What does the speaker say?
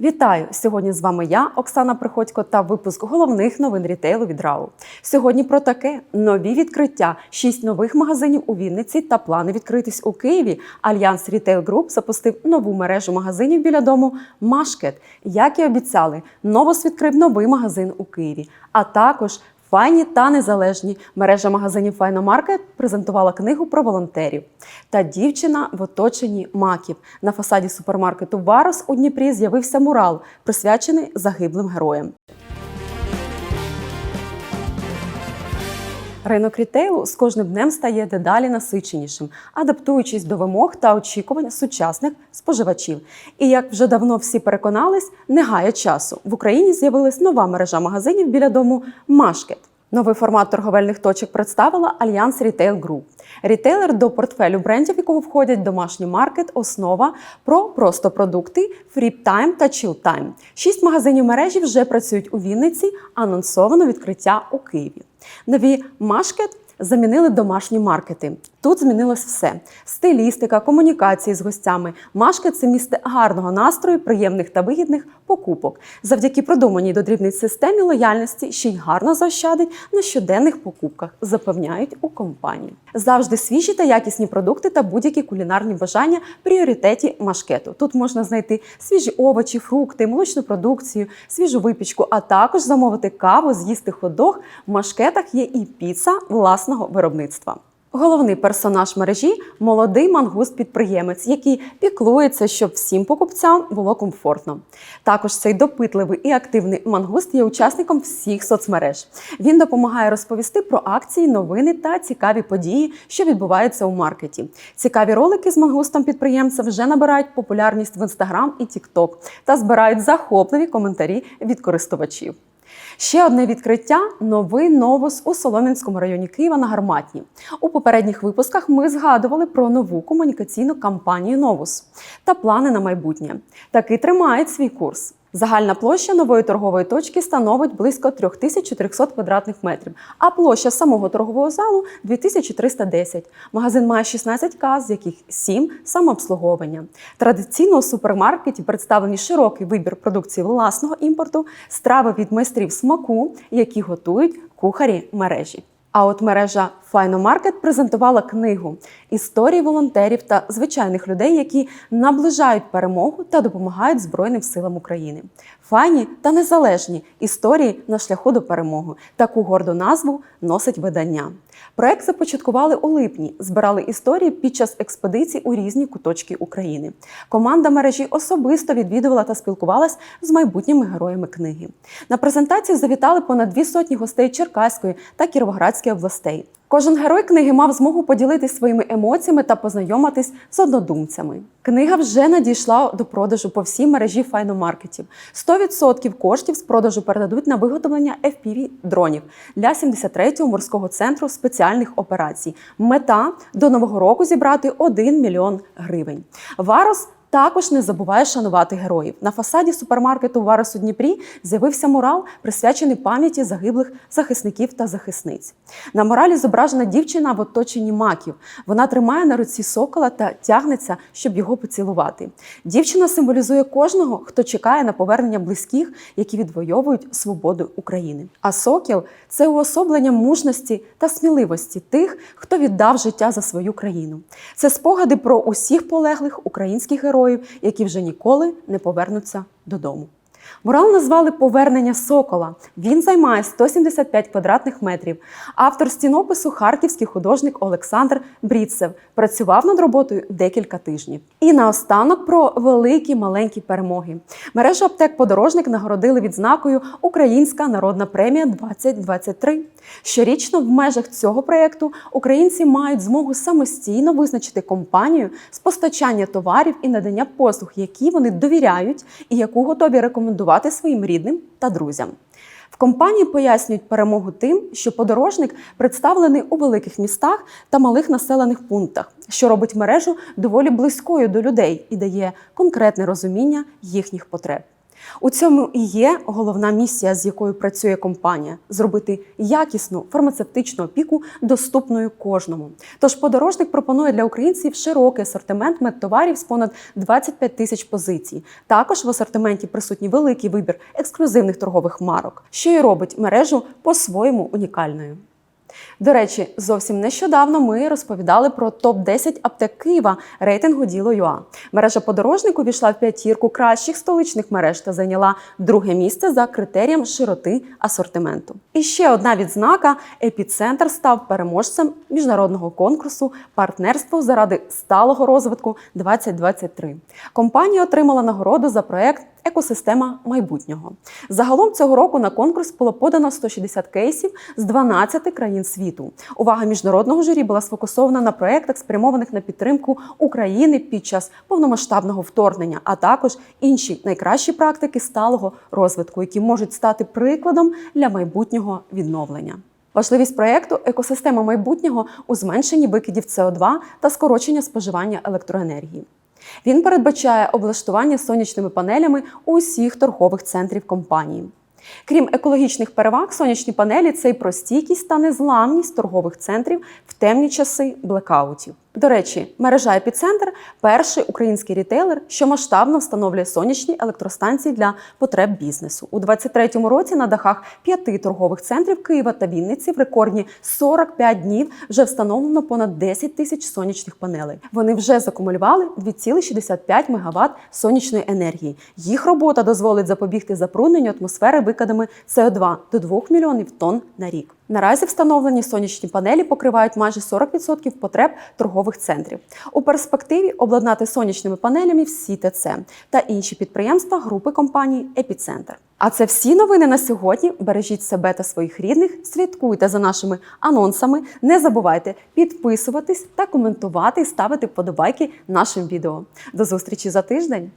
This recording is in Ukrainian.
Вітаю! Сьогодні з вами я, Оксана Приходько, та випуск головних новин рітейлу від РАУ. Сьогодні про таке нові відкриття, шість нових магазинів у Вінниці та плани відкритись у Києві. Альянс Рітейл Груп запустив нову мережу магазинів біля дому Машкет. Як і обіцяли, новос відкрив новий магазин у Києві, а також Файні та незалежні мережа магазинів Файномаркет презентувала книгу про волонтерів. Та дівчина в оточенні маків. На фасаді супермаркету Варос у Дніпрі з'явився мурал, присвячений загиблим героям. Ринок рітейлу з кожним днем стає дедалі насиченішим, адаптуючись до вимог та очікувань сучасних споживачів. І як вже давно всі переконались, не гає часу. В Україні з'явилась нова мережа магазинів біля дому Машкет. Новий формат торговельних точок представила Альянс Retail Group. Рітейлер до портфелю брендів, якого входять домашній маркет, основа про просто продукти, фріп-тайм та чіл-тайм. Шість магазинів мережі вже працюють у Вінниці, анонсовано відкриття у Києві. Нові Машкет замінили домашні маркети. Тут змінилось все: стилістика, комунікації з гостями. Машкет це місце гарного настрою, приємних та вигідних покупок. Завдяки продуманій до дрібниць системі лояльності ще й гарно заощадить на щоденних покупках, запевняють у компанії. Завжди свіжі та якісні продукти та будь-які кулінарні бажання пріоритеті машкету. Тут можна знайти свіжі овочі, фрукти, молочну продукцію, свіжу випічку, а також замовити каву, з'їсти ходох. В машкетах є і піца власного виробництва. Головний персонаж мережі молодий мангуст-підприємець, який піклується, щоб всім покупцям було комфортно. Також цей допитливий і активний мангуст є учасником всіх соцмереж. Він допомагає розповісти про акції, новини та цікаві події, що відбуваються у маркеті. Цікаві ролики з мангустом підприємця вже набирають популярність в інстаграм і тікток та збирають захопливі коментарі від користувачів. Ще одне відкриття новий новус у Солом'янському районі Києва на Гарматні. У попередніх випусках ми згадували про нову комунікаційну кампанію Новус та плани на майбутнє. Таки тримають свій курс. Загальна площа нової торгової точки становить близько 3400 квадратних метрів, а площа самого торгового залу 2310. Магазин має 16 каз, з яких 7 – самообслуговування. Традиційно у супермаркеті представлені широкий вибір продукції власного імпорту, страви від майстрів смаку, які готують кухарі мережі. А от мережа Файномаркет презентувала книгу історії волонтерів та звичайних людей, які наближають перемогу та допомагають Збройним силам України. Файні та незалежні історії на шляху до перемоги. Таку горду назву носить видання. Проект започаткували у липні, збирали історії під час експедицій у різні куточки України. Команда мережі особисто відвідувала та спілкувалась з майбутніми героями книги. На презентацію завітали понад дві сотні гостей Черкаської та Кіровоградської областей. Кожен герой книги мав змогу поділитися своїми емоціями та познайомитись з однодумцями. Книга вже надійшла до продажу по всій мережі файномаркетів. 100% коштів з продажу передадуть на виготовлення fpv дронів для 73-го морського центру спеціальних операцій. Мета до нового року зібрати 1 мільйон гривень. Варос також не забуває шанувати героїв. На фасаді супермаркету Варос у Дніпрі з'явився мурал, присвячений пам'яті загиблих захисників та захисниць. На муралі зображена дівчина в оточенні маків. Вона тримає на руці сокола та тягнеться, щоб його поцілувати. Дівчина символізує кожного, хто чекає на повернення близьких, які відвоюють свободу України. А сокіл це уособлення мужності та сміливості тих, хто віддав життя за свою країну. Це спогади про усіх полеглих українських героїв які вже ніколи не повернуться додому. Мурал назвали Повернення Сокола. Він займає 175 квадратних метрів. Автор стінопису харківський художник Олександр Бріцев працював над роботою декілька тижнів. І наостанок про великі маленькі перемоги. Мережу аптек подорожник нагородили відзнакою Українська народна премія 2023. Щорічно в межах цього проєкту українці мають змогу самостійно визначити компанію з постачання товарів і надання послуг, які вони довіряють і яку готові рекомендувати своїм рідним та друзям. В компанії пояснюють перемогу тим, що подорожник представлений у великих містах та малих населених пунктах, що робить мережу доволі близькою до людей і дає конкретне розуміння їхніх потреб. У цьому і є головна місія, з якою працює компанія зробити якісну фармацевтичну опіку доступною кожному. Тож подорожник пропонує для українців широкий асортимент медтоварів з понад 25 тисяч позицій. Також в асортименті присутній великий вибір ексклюзивних торгових марок, що і робить мережу по-своєму унікальною. До речі, зовсім нещодавно ми розповідали про топ-10 аптек Києва рейтингу Діло ЮА. Мережа подорожник увійшла в п'ятірку кращих столичних мереж та зайняла друге місце за критерієм широти асортименту. І ще одна відзнака: епіцентр став переможцем міжнародного конкурсу партнерство заради сталого розвитку 2023. Компанія отримала нагороду за проект. Екосистема майбутнього загалом цього року на конкурс було подано 160 кейсів з 12 країн світу. Увага міжнародного журі була сфокусована на проєктах, спрямованих на підтримку України під час повномасштабного вторгнення, а також інші найкращі практики сталого розвитку, які можуть стати прикладом для майбутнього відновлення. Важливість проєкту екосистема майбутнього у зменшенні викидів СО2 та скорочення споживання електроенергії. Він передбачає облаштування сонячними панелями усіх торгових центрів компанії. Крім екологічних переваг, сонячні панелі це й про стійкість та незламність торгових центрів в темні часи блекаутів. До речі, мережа Епіцентр перший український рітейлер, що масштабно встановлює сонячні електростанції для потреб бізнесу. У 2023 році на дахах п'яти торгових центрів Києва та Вінниці в рекордні 45 днів вже встановлено понад 10 тисяч сонячних панелей. Вони вже закумулювали 2,65 МВт сонячної енергії. Їх робота дозволить запобігти забрудненню атмосфери викидами СО2 до 2 мільйонів тонн на рік. Наразі встановлені сонячні панелі покривають майже 40% потреб торгових центрів. У перспективі обладнати сонячними панелями всі ТЦ та інші підприємства групи компаній Епіцентр. А це всі новини на сьогодні. Бережіть себе та своїх рідних, слідкуйте за нашими анонсами. Не забувайте підписуватись та коментувати і ставити вподобайки нашим відео. До зустрічі за тиждень!